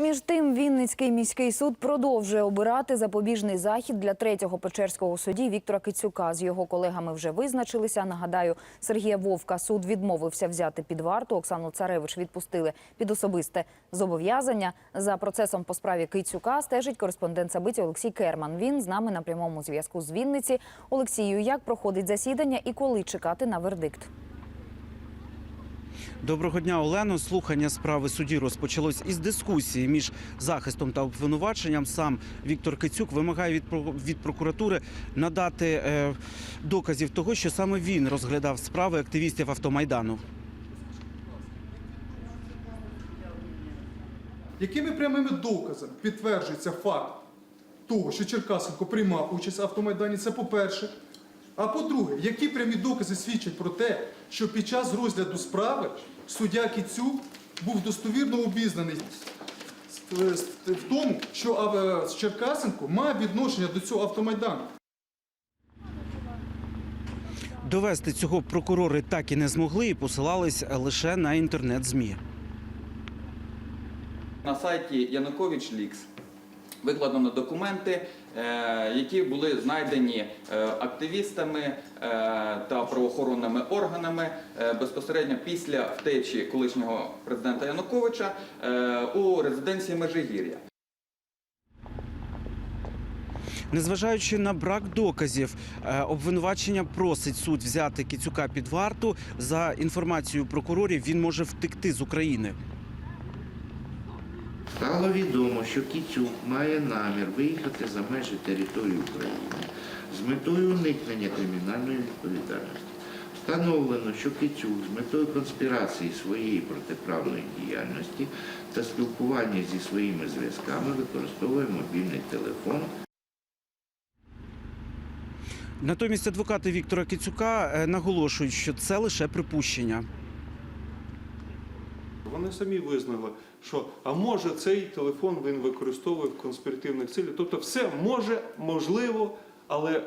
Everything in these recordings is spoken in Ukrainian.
Між тим, Вінницький міський суд продовжує обирати запобіжний захід для третього печерського судді Віктора Кицюка. З його колегами вже визначилися. Нагадаю, Сергія Вовка суд відмовився взяти під варту. Оксану Царевич відпустили під особисте зобов'язання. За процесом по справі Кицюка стежить кореспондент Сабиті Олексій Керман. Він з нами на прямому зв'язку з Вінниці. Олексію, як проходить засідання і коли чекати на вердикт? Доброго дня, Олено. Слухання справи судді розпочалось із дискусії між захистом та обвинуваченням. Сам Віктор Кицюк вимагає від, прокуратури надати е, доказів того, що саме він розглядав справи активістів автомайдану. Якими прямими доказами підтверджується факт того, що Черкасенко приймав участь в автомайдані, це по-перше. А по-друге, які прямі докази свідчать про те, що під час розгляду справи суддя Кіцюк був достовірно обізнаний в тому, що Черкасенко має відношення до цього автомайдану. Довести цього прокурори так і не змогли і посилались лише на інтернет-змі. На сайті Янукович Лікс викладено документи, е, які були знайдені е, активістами е, та правоохоронними органами е, безпосередньо після втечі колишнього президента Януковича е, у резиденції Межигір'я. Незважаючи на брак доказів, е, обвинувачення просить суд взяти Кицюка під варту. За інформацією прокурорів, він може втекти з України. Стало відомо, що Кіцюк має намір виїхати за межі території України з метою уникнення кримінальної відповідальності. Встановлено, що Кіцюк з метою конспірації своєї протиправної діяльності та спілкування зі своїми зв'язками використовує мобільний телефон Натомість адвокати Віктора Кицюка е, наголошують, що це лише припущення. Вони самі визнали, що а може цей телефон він використовує в конспіративних цілях. Тобто, все може, можливо, але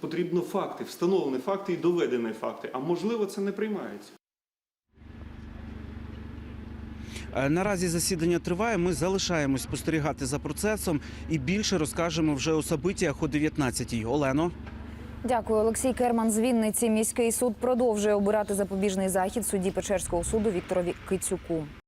потрібно факти, встановлені факти і доведені факти. А можливо, це не приймається. Е, Наразі засідання триває. Ми залишаємось спостерігати за процесом і більше розкажемо вже у собитіях о 19-й. Олено. Дякую, Олексій Керман з Вінниці. Міський суд продовжує обирати запобіжний захід судді Печерського суду Вікторові Кицюку.